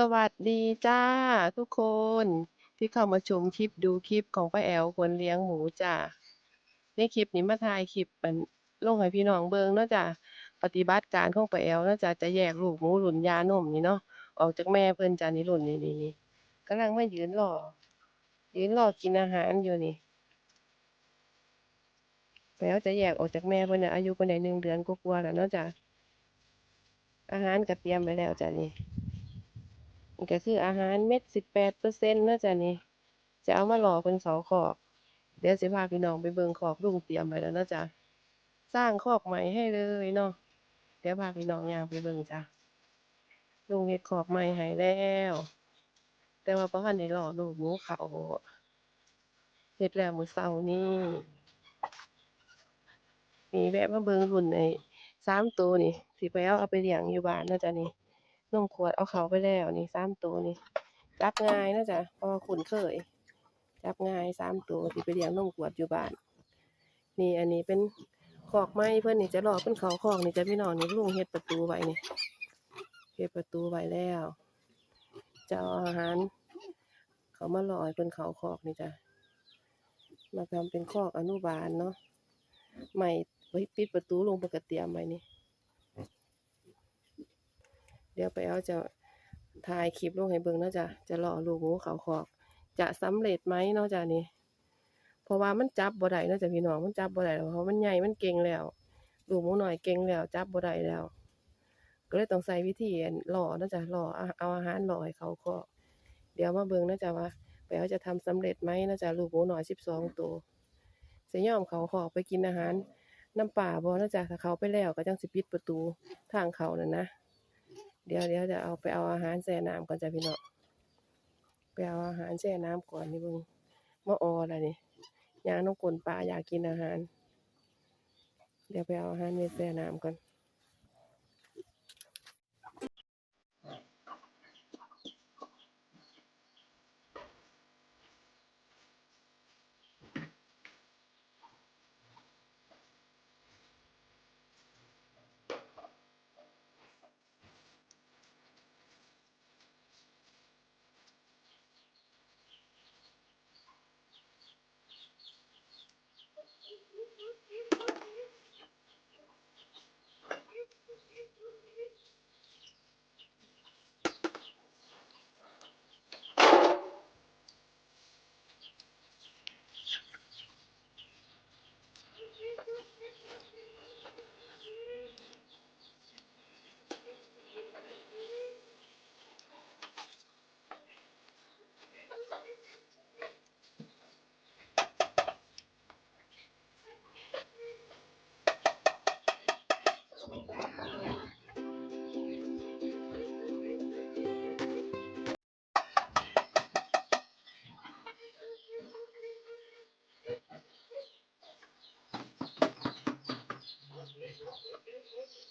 สวัสดีจ้าทุกคนที่เข้ามาชมคลิปดูคลิปของป้าแอวคนเลี้ยงหมูจ้าในคลิปนี้มาถ่ายคลิปมันลงให้พี่น้องเบิงเนาะจ้ะปฏิบัติการของป้าแอวเนาะจ้ะจะแยกลูกหมูรุ่นยานมนี่เนาะออกจากแม่เพิ่นจ้ะนี่รุ่นนี้นี่นี่กำลังมายืนรอยืนรอกินอาหารอยู่นี่ป้าแอวจะแยกออกจากแม่เพิ่นน่ะอายุเพิ่นได้หนึ่งเดือนกว่าๆแล้วเนาะจ้ะอาหารก็เตรียมไว้แล้วจ้ะนี่ นี่ก็คืออาหารเม็ดสิบแปดเปอร์เซ็นต์นะจ๊ะนี่จะเอามาหล่อเป็นเสาขอกเดี๋ยวสิพาพี่น้องไปเบิ่งขอกลุงเตรียมไว้แล้วนะจ๊ะสร้างขอกใหม่ให้เลยเนาะเดี๋ยวพาพี่น้องย่างไปเบิ่งจ้ะลุงเฮ็ดขอกใหม่ให้แล้ว แต่ว่าบ่ทันได้หล่อลูกหมูเขาเฮ็ดแล้วมือเช้านี้มีแวะมาเบิ่งรุ่นไอ้สามตัวนี่สิไปเอาเอาไปเลี้ยงอยู่บ้านนะจ๊ะนี่ นมขวดเอาเขาไปแล้วนี่สามตัวนี่จับง่ายนะจ๊ะพราะว่าคุ้นเคย จับง่ายสามตัวที่ไปเลี้ยงนมขวดอยู่บ้าน นี่อันนี้เป็นคอกไม้เพื่อนนี่จะรอเป็นเขาคอกนี่จะพี่น้องนี่ลุงเฮ็ดประตูไว้นี่เฮ็ดประตูไว้แล้วจะเอาอาหาร เขามาลอยเป็นเขาคอกนี่จ้ะมาทำเป็นคอกอนุบาลเนาะใหม่ไว้ปิดประตูลงปกติเตรียมไว้นี่ เดี๋ยวไปเอาจะถ่ายคลิปลงให้เบิ่งเนาะจ้ะจะรอลูกหมูเขาคอกจะสำเร็จไหมเนาะจ้ะนี่เพราะว่ามันจับบ่ได้เนาะจ้ะพี่น้องมันจับบ่ได้แล้วเพราะมันใหญ่มันเก่งแล้วลูกหมูน้อยเก่งแล้ว จับบ่ได้แล้ว ก็เลยต้องใช้วิธีอั่นล่อเนาะจ้ะหล่อเอาอาหารหล่อให้เขาคอกเดี๋ยวมาเบิ่งเนาะจ้ะว่าไปเอาจะทำสำเร็จไหมเนาะจ้ะลูกหมูน้อย12ตัวเสิยยอมเขาคอกไปกินอาหารน้ำป่าบ่เนาะจ้ะถ้าเขาไปแล้วก็จังสิปิดประตูทางเขานั่นนะ เดี๋ยวเดี๋ยวจะเอาไปเอาอาหารแช่น้ำก่อนจ้ะพี่น้องไปเอาอาหารแช่น้ำก่อนนี่เบิ่งมะออแล้วนี่ยางน้องกลนปลาอยากกินอาหาร เดี๋ยวไปเอาอาหารไปแช่น้ำก่อน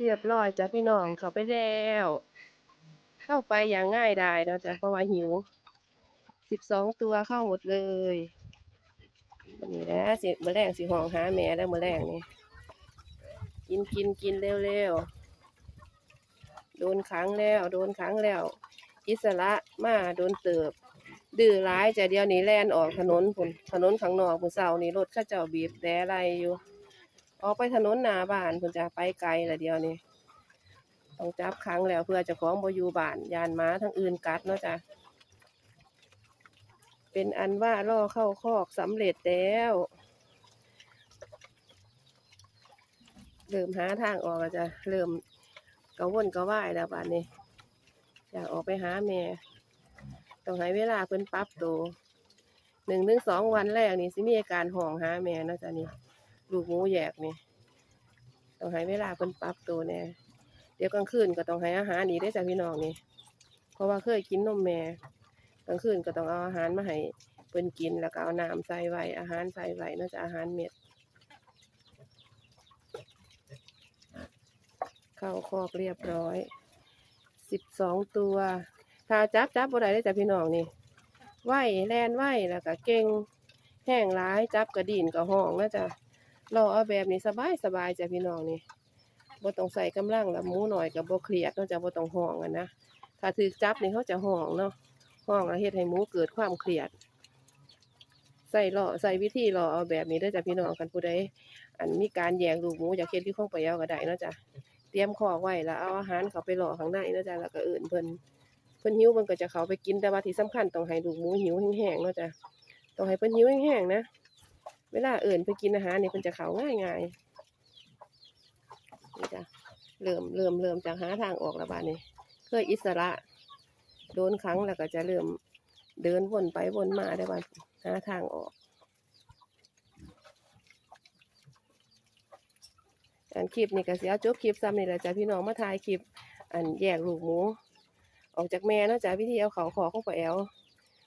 เรียบร้อยจ้ะพี่น้องเข้าไปแล้ว เข้าไปอย่างง่ายดายเนาะจ้ะเพราะว่าหิวสิบสองตัวเข้าหมดเลยนี่นะสิมือแรงสิห้องหาแม่แล้วมือแรงนี่กินกินกินเร็วๆโดนขังแล้ว โดนขังแล้ว อิสระมาโดนเติบ ดื้อร้ายจะเดียวนี้แล่นออกถนนพุ่นถนนข้างนอกพุ่นเสานี่รถข้าเจ้าบีบแต่ไรอยู่ ออกไปถนนหน้าบ้านเพิ่นจะไปไกลละเดียวนี่ต้องจับขังแล้วเพื่อจะของบอยู่บ้านยานม้าทั้งอื่นกัดเนาะจ้ะเป็นอันว่าล่อเข้าคอกสำเร็จแล้วเริ่มหาทางออกแล้วจ้ะเริ่มกระวนกระวายแล้วบ้านนี้ อยากออกไปหาแม่ต้องให้เวลาเพิ่นปรับตัวหนึ่งถึงสองวันแรกนี่สิมีอาการห่องหาแม่นะจ้ะนี่ ลูกหมูแยกนี่ต้องให้เวลาเพิ่นปรับตัวแน่เดี๋ยวกลางคืนก็ต้องให้อาหารอีกได้จ้ะพี่น้องนี่ เพราะว่าเคยกินนมแม่กลางคืนก็ต้องเอาอาหารมาให้เพิ่นกินแล้วก็เอาน้ำใส่ไว้อาหารใส่ไว้เนาจะอาหารเม็ดเข้าคอกเรียบร้อยสิบสองตัวถ้าจับจับบ่ได้ได้จ้ะพี่น้องนี่ไหวแลนไหวแล้วก็เก่งแห้งร้ายจับกระดิ่นกับห้องนะจ๊ะ รอเอาแบบนี้สบายสบายจ้ะพี่น้องนี่บ่ต้องใส่กำลังละหมูหน่อยกับบ่เครียดนาะจ้ะบ่ต้องห้องกันนะถ้าถือจับนี่เขาจะห้องเนาะห้องแล้วเฮ็ดให้หมูเกิดความเครียดใส่รอใส่วิธีรอเอาแบบนี้เด้จ้ะพี่น้องกันผู้ใดอันมีการแยกลูกหมูอยากเฮ็ดที่ข้องไปเอาก็ได้เนาะจ้ะเตรียมขอไว้แล้วเอาอาหารเขาไปหล่อข้างในเนาะจ้ะแล้วก็เอื่นเพิ่นเพิ่นหิวเพิ่นก็จะเขาไปกินแต่ว่าที่สำคัญต้องให้ลูกหมูหิวแห้งๆเนาะจ้ะต้องให้เพิ่นหิวแห้งๆนะ เวลาเอื่นไปกินอาหารนี่เพิ่นจะเขาง่ายๆนี่จ้ะเริ่มเริ่มเริ่มจากหาทางออกแล้วบาดนี้เคยอิสระ โดนขังแล้วก็จะเริ่มเดินวนไปวนมาได้ว่าหาทางออกอันคลิปนี่ก็เสิเอาจบคลิปซ้ำนี่แหละจ้ะพี่น้องมาถ่ายคลิป อันแยกลูกหมู ออกจากแม่นะจ้ะวิธีเอาเขาขอของปแอล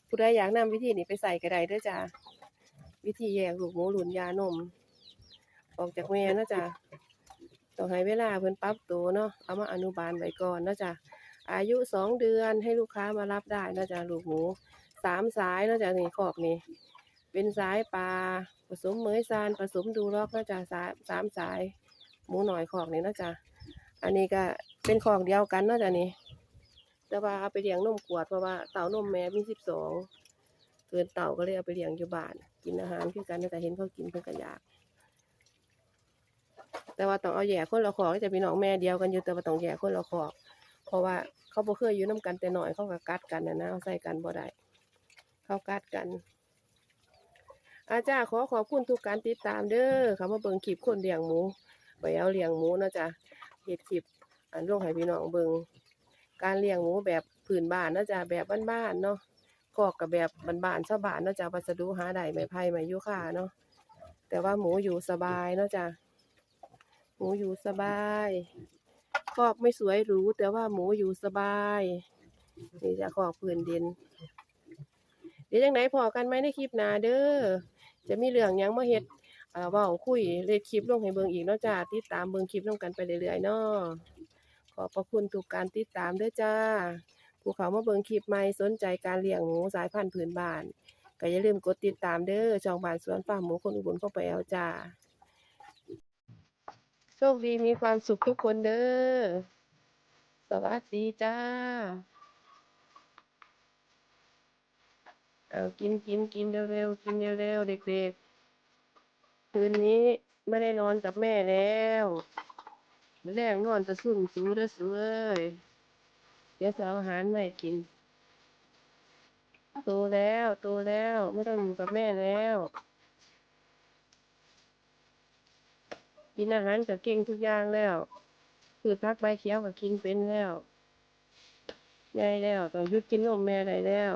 ผู้ใดอยากนำวิธีนี้ไปใส่ก็ได้ด้จ้ะ วิธีแยกลูกหมูหลุนยานม ออกจากแม่นาะจ้ะต้องให้เวลาเพิ่นปรับตัวเนาะเอามาอนุบาลไว้ก่อนนะจ้ะอายุสองเดือนให้ลูกค้ามารับได้นาะจ้ะลูกหมูสามสายนะจ้ะนี่ขอกนี่เป็นสายปลาผสมเหมยซานผสมดูรอกนะจ้ะสามสามสาย หมูหน่อยขอกนี่นะจ้ะอันนี้ก็เป็นขอกเดียวกันนะจ้ะนี่แต่ว่าเอาไปเลี้ยงนมกวดเพราะว่าเต่านมแม่มีสิบสองเกินเต่าก็เลยเอาไปเลี้ยงอยู่บ้าน กินอาหารคือกันแต่เห็นเขากินเพิ่นก็อยาก แต่ว่าต้องเอาแยกคนละขอกจะพี่น้องแม่เดียวกันอยู่แต่ว่าต้องแยกคนละขอกเพราะว่าเขาบ่เคยอยู่น้กันแต่น้อยเขาก็กัดกันนะนะเอาใส่กันบ่ได้เขากัดกัน อาจารย์ขอขอบคุณทุกการติดตามเด้อเขามาเบิ่งคลิปคนเลี้ยงหมูไปเอาเลี้ยงหมูนะจ้ะเฮ็ดคลิปอันลงให้พี่น้องเบิ่งการเลี้ยงหมูแบบพื้นบ้านนะจ้ะแบบบ้านๆเนาะ คอกกับแบบบานๆชาวบ้านเนาะจ้ะวัสดุหาได้ไม้ไผ่ไม้ยูคาเนาะแต่ว่าหมูอยู่สบายเนาะจ้ะหมูอยู่สบายคอกไม่สวยหรูแต่ว่าหมูอยู่สบายนี่จะคอกพื้นดิน เดี๋ยวจังไหนพอกันไหมในคลิปหน้าเด้อจะมีเรื่องยังมาเฮ็ดอ่าเว้าคุยเล่คลิปลงให้เบิ่งอีกเนาะจ้าติดตามเบิ่งคลิปลงกันไปเรื่อยๆเนาะขอบพระคุณทุกการติดตามด้อจ้า ผู้เขามาเบิ่งคลิปใหม่สนใจการเลี้ยงหมูสายพันธุ์พื้นบ้านก็อย่าลืมกดติดตามเด้อช่องบ้านสวนฟาร์มหมูคนอุบลเข้าไปเอาจ้าโชคดีมีความสุขทุกคนเด้อสวัสดีจ้าเอากินกินกินเร็วๆกินเร็วๆเด็กๆ คืนนี้ไม่ได้นอนกับแม่แล้วแรงนอนจะสุ่มสูเด้อสูเอ้ย ดี๋ยวจะเอาอาหารมาให้กิน โตแล้วโตแล้วไม่ต้องอยู่กับแม่แล้ว กินอาหารกับเก่งทุกอย่างแล้วคือพักใบเขียวกับกินเป็นแล้วได้แล้วต้องหยุดกินนมแม่ได้แล้ว